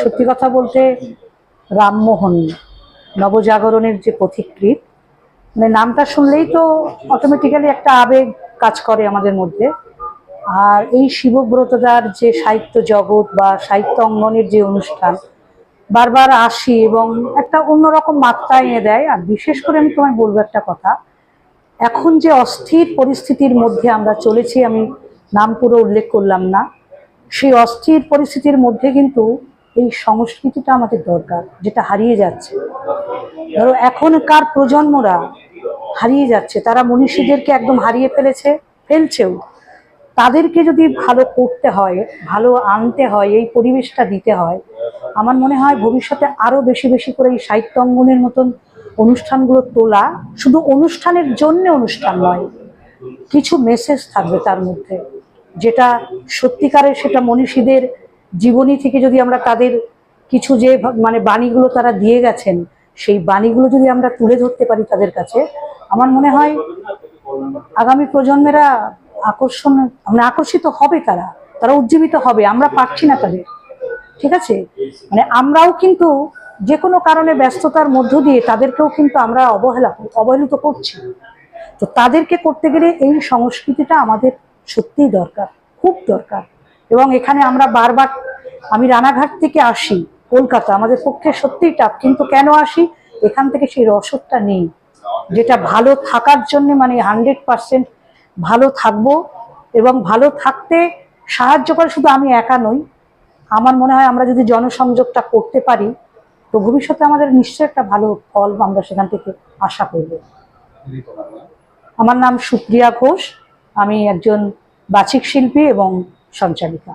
সত্যি কথা বলতে রামমোহন নবজাগরণের যে পথিকৃৎ মানে নামটা শুনলেই তো অটোমেটিক্যালি একটা আবেগ কাজ করে আমাদের মধ্যে। আর এই শিবব্রতদার যে সাহিত্য জগৎ বা সাহিত্য অঙ্গনের যে অনুষ্ঠান, বারবার আসি এবং একটা অন্যরকম মাত্রা এনে দেয়। আর বিশেষ করে আমি তোমায় বলব একটা কথা, এখন যে অস্থির পরিস্থিতির মধ্যে আমরা চলেছি, আমি নাম পুরো উল্লেখ করলাম না, সেই অস্থির পরিস্থিতির মধ্যে কিন্তু এই সংস্কৃতিটা আমাদের দরকার, যেটা হারিয়ে যাচ্ছে। ধরো, এখনকার প্রজন্মরা হারিয়ে যাচ্ছে, তারা মনীষীদেরকে একদম হারিয়ে ফেলেছে, ফেলছেও। তাদেরকে যদি ভালো করতে হয়, ভালো আনতে হয়, এই পরিবেশটা দিতে হয়, আমার মনে হয় ভবিষ্যতে আরও বেশি বেশি করে এই সাহিত্য অঙ্গনের মতন অনুষ্ঠানগুলো তোলা শুধু অনুষ্ঠানের জন্য অনুষ্ঠান নয়, কিছু মেসেজ থাকবে তার মধ্যে, যেটা সত্যিকারের সেটা মনীষীদের জীবনী থেকে যদি আমরা তাদের কিছু যে মানে বাণীগুলো তারা দিয়ে গেছেন, সেই বাণীগুলো যদি আমরা তুলে ধরতে পারি তাদের কাছে, আমার মনে হয় আগামী প্রজন্মেরা আকর্ষণ মানে আকর্ষিত হবে তারা তারা উজ্জীবিত হবে, আমরা পারছি না তাদের। ঠিক আছে? মানে আমরাও কিন্তু যে কোনো কারণে ব্যস্ততার মধ্য দিয়ে তাদেরকেও কিন্তু আমরা অবহেলা, অবহেলিত করছি। তো তাদেরকে করতে গেলে এই সংস্কৃতিটা আমাদের সত্যিই দরকার, খুব দরকার। এবং এখানে আমরা বারবার, আমি রানাঘাট থেকে আসি কলকাতা, আমাদের পক্ষে সত্যিই টাফ কিন্তু কেন আসি? এখান থেকে সেই রসদটা নেই। যেটা ভালো থাকার জন্য মানে হান্ড্রেড পার্সেন্ট ভালো থাকব এবং ভালো থাকতে সাহায্য করে, শুধু আমি একা নই। আমার মনে হয় আমরা যদি জনসংযোগটা করতে পারি, তো ভবিষ্যতে আমাদের নিশ্চয়ই একটা ভালো ফল আমরা সেখান থেকে আশা করব। আমার নাম সুপ্রিয়া ঘোষ, আমি একজন বাচিক শিল্পী এবং সঞ্চালিকা।